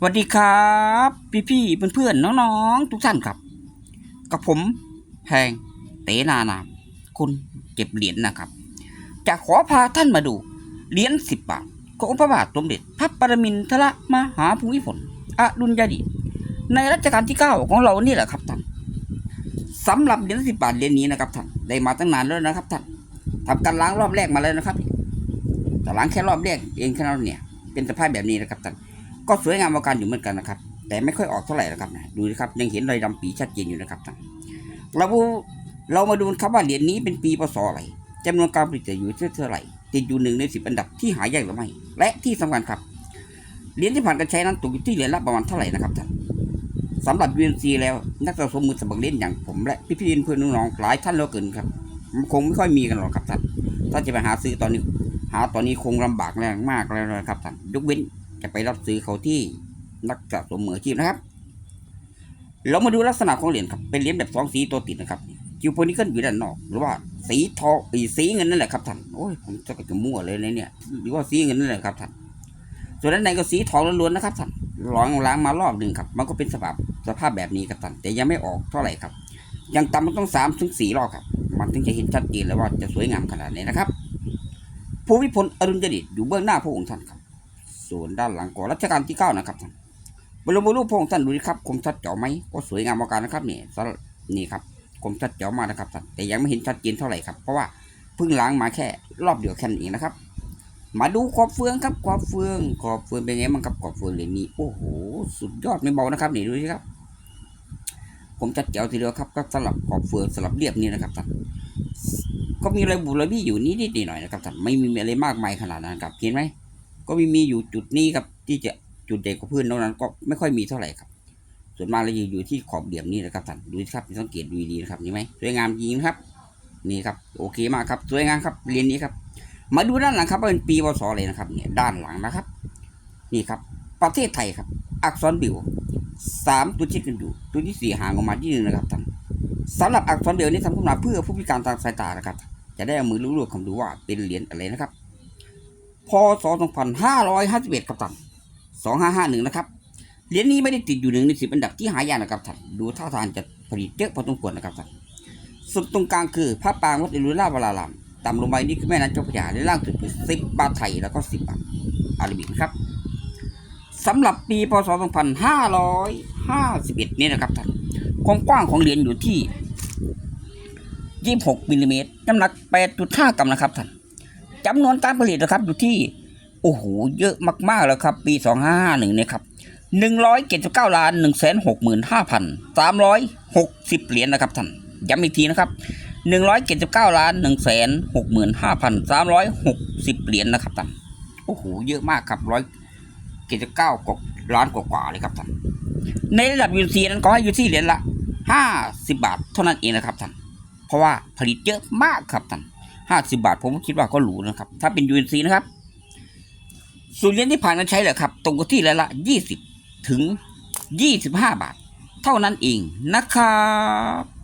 สวัสดีครับ พี่ๆเพื่อนๆน้องๆ ทุกท่านครับ กับผมแพงเตนานาคุณเก็บเหรียญนะครับ จะขอพาท่านมาดูเหรียญสิบบาทของพระบาทสมเด็จพระปรมินทรมหาภูมิพลอดุลยเดชในรัชกาลที่เก้าของเรานี่แหละครับท่านสำหรับเหรียญสิบบาทเหรียญนี้นะครับท่านได้มาตั้งนานแล้วนะครับท่านทำการล้างรอบแรกมาแล้วนะครับ แต่ล้างแค่รอบแรกเองแค่นั้นเนี่ยเป็นสภาพแบบนี้นะครับท่านก็สวยงามเอาการอยู่เหมือนกันนะครับ แต่ไม่ค่อยออกเท่าไหร่นะครับนะดูนะครับยังเห็นรอยดำปีชัดเจนอยู่นะครับท่านเราเรามาดูครับว่าเหรียญนี้เป็นปีพศอะไรจำนวนการผลิตจะอยู่เท่าไหร่ติดอยู่หนึ่งในสิบอันดับที่หายากหรือไม่ และที่สำคัญครับเหรียญที่ผ่านการใช้นั้นตกอยู่ที่เหรียญละประมาณเท่าไหร่นะครับท่านสำหรับ UNC แล้วนักสะสมมือสมัครเล่นอย่างผมและพี่ๆเพื่อนน้องๆหลายท่านเหลือเกินครับ คงไม่ค่อยมีกันหรอกครับท่านถ้าจะไปหาซื้อตอนนี้ หาตอนนี้คงลำบากแรงมากแล้วนะครับท่านยกเว้นจะไปรับซื้อเขาที่นักสะสมมืออาชีพนะครับ เรามาดูลักษณะของเหรียญครับเป็นเหรียญแบบสองสีตัวติดนะครับคิวโพนิเกิลอยู่ด้านนอก หรือว่าสีทองอีสีเงินนั่นแหละครับท่านโอ้ยผมจะจะมั่วเลยนะเนี่ยหรือว่าสีเงินนั่นแหละครับท่านส่วนด้านในก็สีทองล้วนๆนะครับท่านล้างล้างมารอบหนึ่งครับ มันก็เป็นสภาพสภาพแบบนี้ครับท่านแต่ยังไม่ออกเท่าไหร่ครับยังต่ำมันต้องสามถึงสี่รอบครับ มันถึงจะเห็นชัดเจนแล้วว่าจะสวยงามขนาดไหนนะครับ ภูมิพลอดุลยเดชอยู่เบื้องหน้าพระองค์ท่านครับ ส่วนด้านหลังก็รัชกาลที่เก้านะครับท่านบรมรูปพระองค์ท่านดูดิครับคมชัดเจ๋อไหมก็สวยงามมากนะครับนี่สนี่ครับคมชัดเจ๋อมากนะครับท่านแต่ยังไม่เห็นชัดเจนเท่าไหร่ครับเพราะว่าเพิ่งล้างมาแค่รอบเดียวแค่นั้นเองนะครับ มาดูขอบเฟืองครับขอบเฟืองขอบเฟืองเป็นไงบ้างครับขอบเฟืองเหรียญนี้โอ้โหสุดยอดไม่เบานะครับนี่ดูสิครับ ผมจัดเจ๋วทีเดียวครับก็สลับขอบเฟืองสลับเรียบนี่นะครับท่านก็มีอะไรบุระบี้อยู่นิดนิดหน่อยนะครับท่านไม่มีอะไรมากมายขนาดนั้นครับเห็นไหมก็มีมีอยู่จุดนี้ครับที่จะจุดเด่นของพื้นนอกนั้นก็ไม่ค่อยมีเท่าไหร่ครับ ส่วนมากเราจะอยู่ที่ขอบเหลี่ยมนี่นะครับท่านดูครับสังเกตดูดีๆนะครับนี่ไหมสวยงามจริงครับ นี่ครับโอเคมากครับสวยงามครับเรียนนี้ครับ มาดูด้านหลังครับเป็นปีพศอะไรนะครับ เนี่ยด้านหลังนะครับ นี่ครับ ประเทศไทยครับ อักษรบิว สามตัวชิดกันอยู่ตัวที่สี่ห่างออกมาที่หนึ่งนะครับท่านสำหรับอักษรเบลนี้ทำขึ้นมาเพื่อผู้พิการทางสายตานะครับ จะได้เอามือลูบๆคำดูว่าเป็นเหรียญอะไรนะครับพศ2551ครับท่าน2551นะครับเหรียญนี้ไม่ได้ติดอยู่หนึ่งในสิบอันดับที่หายากนะครับท่านดูท่าทางจะผลิตเยอะพอสมควรนะครับท่านสุดตรงกลางคือพระปางวัดอิรุล่าวรารามต่ำลงไปนี่คือแม่น้ำเจ้าพระยาและล่างสุดคือสิบบาทไทยแล้วก็สิบบาทอาราบิกนครับ สำหรับปีพศ 2551 นี่นะครับท่านความกว้างของเหรียญอยู่ที่ 26มิลลิเมตรน้ำหนัก 8.5 กรัมนะครับท่านจำนวนการผลิตนะครับอยู่ที่ โอ้โห เยอะมากๆแล้วครับ ปี 2551เนี่ยครับ179ล้าน165,360 เหรียญนะครับท่านย้ำอีกทีนะครับ179ล้าน165,360 เหรียญนะครับท่านโอ้โห เยอะมากครับร้อย 179กว่าล้านกว่าๆเลยครับท่านในระดับยูซีนั้นก็ให้ยูซีเหรียญละ50บาทเท่านั้นเองนะครับท่านเพราะว่าผลิตเยอะมากครับท่านห้าสิบาทผมคิดว่าก็หรูนะครับ ถ้าเป็น UNC นะครับส่วนเหรียญที่ผ่านการใช้แหละครับ ตรงกับที่ละละยี่สิบถึงยี่สิบห้าบาท เท่านั้นเองนะครับ